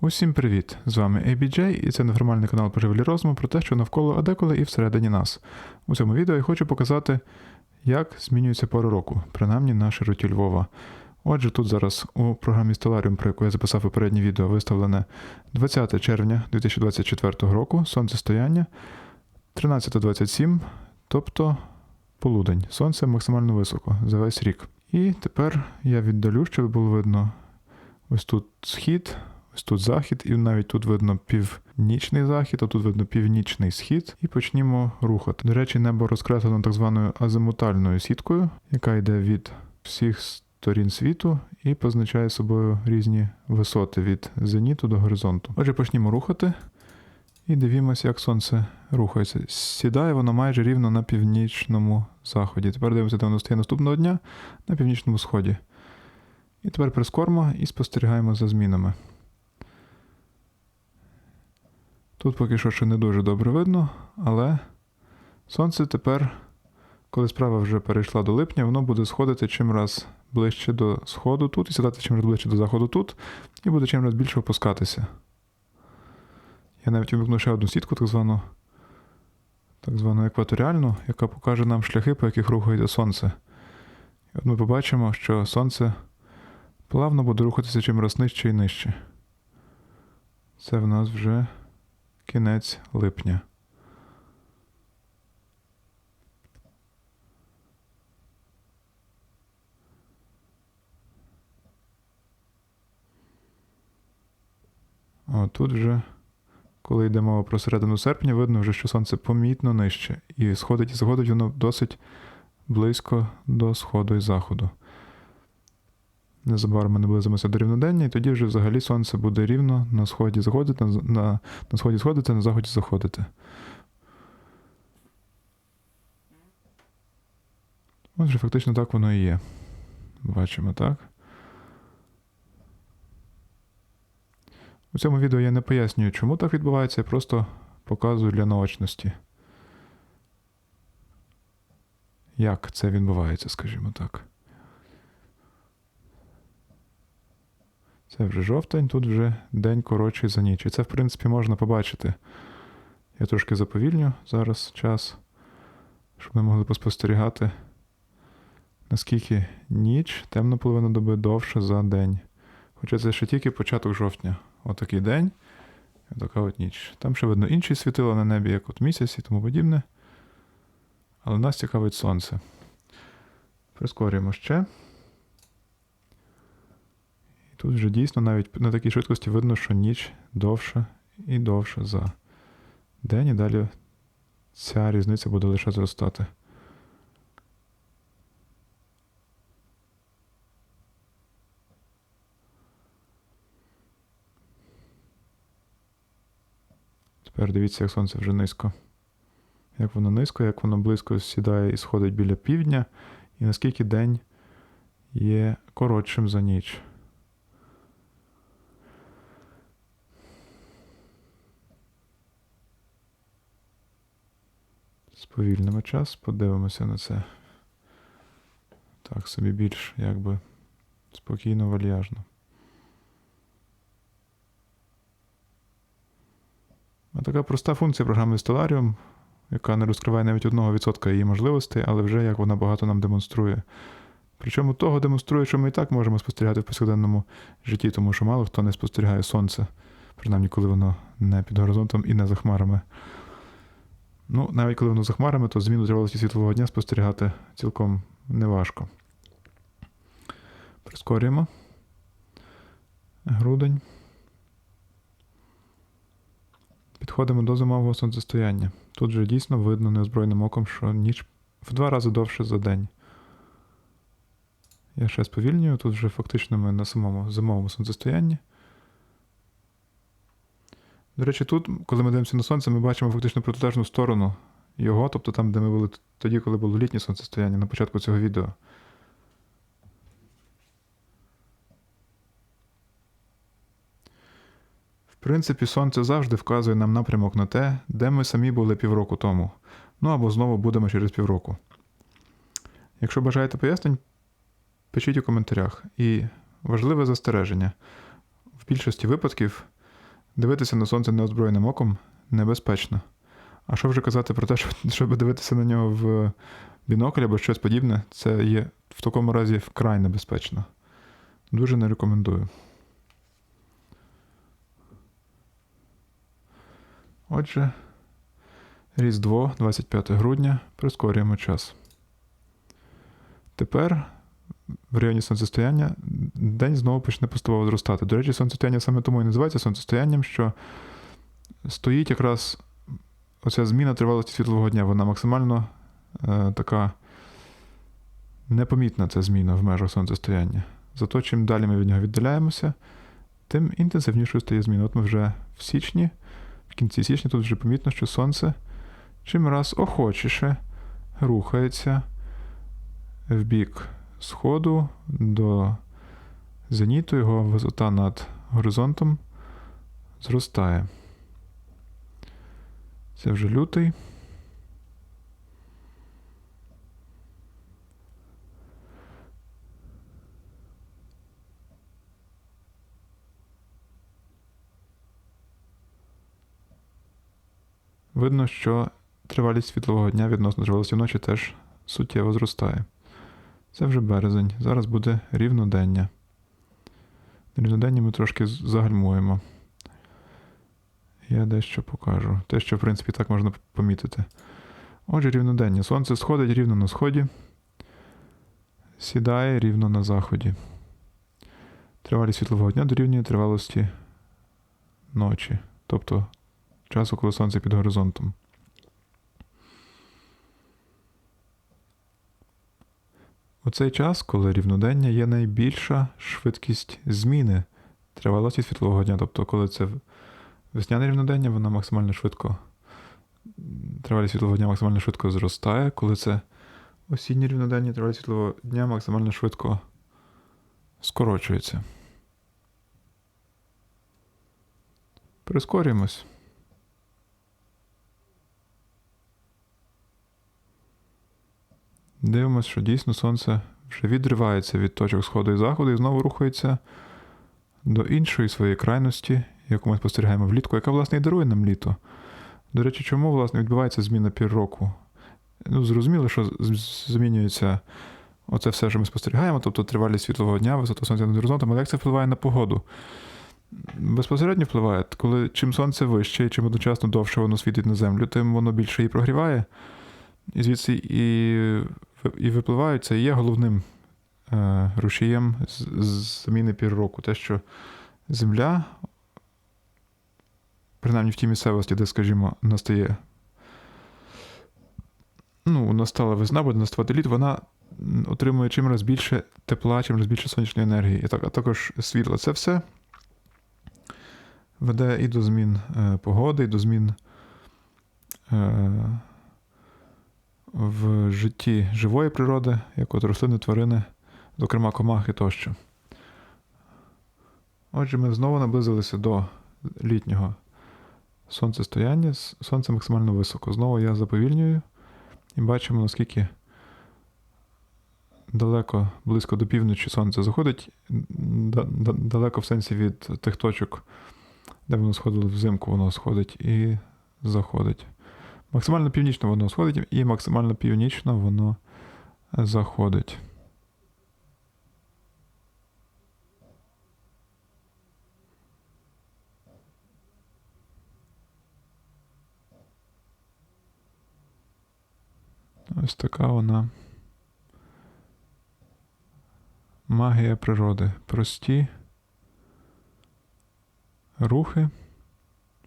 Усім привіт! З вами ABJ і це неформальний канал Поживлі розуму про те, що навколо, а деколи і всередині нас. У цьому відео я хочу показати, як змінюється пора року, принаймні на широті Львова. Отже, тут зараз у програмі Stellarium, про яку я записав попереднє відео, виставлене 20 червня 2024 року, сонцестояння 13.27, тобто полудень. Сонце максимально високо за весь рік. І тепер я віддалю, щоб було видно ось тут схід, ось тут захід, і навіть тут видно північний захід, а тут видно північний схід. І почнімо рухати. До речі, небо розкреслено так званою азимутальною сіткою, яка йде від всіх сторін світу і позначає собою різні висоти від зеніту до горизонту. Отже, почнімо рухати. І дивімося, як сонце рухається. Сідає воно майже рівно на північному заході. Тепер дивимося, де воно стає наступного дня на північному сході. І тепер прискормо і спостерігаємо за змінами. Тут поки що ще не дуже добре видно, але сонце тепер, коли справа вже перейшла до липня, воно буде сходити чим раз ближче до сходу тут і сідати чим раз ближче до заходу тут, і буде чим раз більше опускатися. Я навіть увімкну ще одну сітку, так звану, так звану екваторіальну, яка покаже нам шляхи, по яких рухається сонце. І от ми побачимо, що сонце плавно буде рухатися чим раз нижче і нижче. Це в нас вже кінець липня. О, тут вже, коли йде мова про середину серпня, видно вже, що сонце помітно нижче. І сходить і заходить воно досить близько до сходу і заходу. Незабаром ми наблизимося до рівнодення, і тоді вже взагалі сонце буде рівно на сході заходити, на, на, на сході сходити, на заході заходити. Отже, фактично так воно і є. Бачимо, так? У цьому відео я не пояснюю, чому так відбувається, я просто показую для наочності. Як це відбувається, скажімо так. Це вже жовтень, тут вже день коротший за ніч. І це, в принципі, можна побачити. Я трошки заповільню зараз час, щоб ми могли поспостерігати, наскільки ніч темна половина доби довше за день. Хоча це ще тільки початок жовтня. Отакий день, і така от ніч. Там ще видно інші світила на небі, як от місяць і тому подібне. Але нас цікавить сонце. Прискорюємо ще. Тут вже дійсно навіть на такій швидкості видно, що ніч довша і довша за день, і далі ця різниця буде лише зростати. Тепер дивіться, як сонце вже низько. Як воно низько, як воно близько сідає і сходить біля півдня, і наскільки день є коротшим за ніч. Сповільнимо час, подивимося на це. Так, собі більш якби спокійно, вальяжно. А така проста функція програми Stellarium, яка не розкриває навіть 1% її можливостей, але вже як вона багато нам демонструє. Причому того демонструє, що ми і так можемо спостерігати в повсякденному житті, тому що мало хто не спостерігає сонце, принаймні, коли воно не під горизонтом і не за хмарами. Ну, навіть коли воно за хмарами, то зміну тривалості світлового дня спостерігати цілком неважко. Прискорюємо. Грудень. Підходимо до зимового сонцестояння. Тут вже дійсно видно неозброєним оком, що ніч в два рази довше за день. Я ще сповільнюю, тут вже фактично ми на самому зимовому сонцестоянні. До речі, тут, коли ми дивимося на сонце, ми бачимо фактично протилежну сторону його, тобто там, де ми були тоді, коли було літнє сонцестояння, на початку цього відео. В принципі, сонце завжди вказує нам напрямок на те, де ми самі були півроку тому. Ну або знову будемо через півроку. Якщо бажаєте пояснень, пишіть у коментарях. І важливе застереження. В більшості випадків Дивитися на сонце неозброєним оком небезпечно. А що вже казати про те, що, щоб дивитися на нього в бінокль або щось подібне, це є в такому разі вкрай небезпечно. Дуже не рекомендую. Отже, Різдво, 25 грудня, прискорюємо час. Тепер в районі сонцестояння день знову почне поступово зростати. До речі, сонцестояння саме тому і називається сонцестоянням, що стоїть якраз оця зміна тривалості світлового дня. Вона максимально е, така непомітна ця зміна в межах сонцестояння. Зато чим далі ми від нього віддаляємося, тим інтенсивнішою стає зміна. От ми вже в січні, в кінці січня тут вже помітно, що сонце чим раз охочіше рухається в бік сходу до зеніту, його висота над горизонтом зростає. Це вже лютий. Видно, що тривалість світлового дня відносно тривалості ночі теж суттєво зростає. Це вже березень. Зараз буде рівнодення. Рівнодення ми трошки загальмуємо. Я дещо покажу. Те, що, в принципі, так можна помітити. Отже, рівнодення. Сонце сходить рівно на сході, сідає рівно на заході. Тривалість світлового дня дорівнює тривалості ночі, тобто часу, коли сонце під горизонтом. У цей час, коли рівнодення, є найбільша швидкість зміни тривалості світлового дня. Тобто, коли це весняне рівнодення, воно максимально швидко. Тривалість світлового дня максимально швидко зростає. Коли це осіннє рівнодення, тривалість світлового дня максимально швидко скорочується. Прискорюємось. Дивимося, що дійсно сонце вже відривається від точок сходу і заходу і знову рухається до іншої своєї крайності, яку ми спостерігаємо влітку, яка, власне, і дарує нам літо. До речі, чому, власне, відбувається зміна пір року? Ну, зрозуміло, що змінюється оце все, що ми спостерігаємо, тобто тривалість світлового дня, висота сонця над горизонтом, але як це впливає на погоду? Безпосередньо впливає, коли чим сонце вище і чим одночасно довше воно світить на землю, тим воно більше її прогріває. І звідси і, і випливають, це є головним е, рушієм з, з заміни пір року. Те, що Земля, принаймні в тій місцевості, де, скажімо, настає. Ну, настала весна, буде наставати літ, вона отримує чимраз більше тепла, чимраз більше сонячної енергії, а також світла. Це все веде і до змін е, погоди, і до змін е, в житті живої природи, як от рослини, тварини, зокрема комахи тощо. Отже, ми знову наблизилися до літнього сонцестояння. Сонце максимально високо. Знову я заповільнюю і бачимо, наскільки далеко, близько до півночі сонце заходить, да- да- далеко в сенсі від тих точок, де воно сходило взимку, воно сходить і заходить. Максимально північно воно сходить, і максимально північно воно заходить. Ось така вона магія природи. Прості рухи,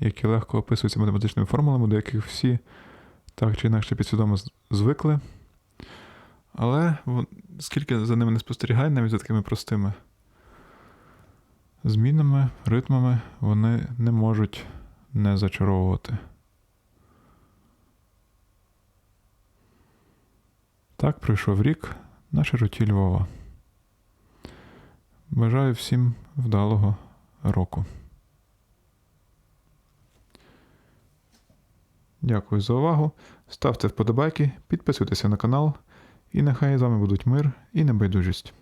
які легко описуються математичними формулами, до яких всі так чи інакше підсвідомо звикли. Але скільки за ними не спостерігає, навіть за такими простими змінами, ритмами, вони не можуть не зачаровувати. Так пройшов рік на широті Львова. Бажаю всім вдалого року. Дякую за увагу. Ставте вподобайки, підписуйтеся на канал, і нехай з вами будуть мир і небайдужість.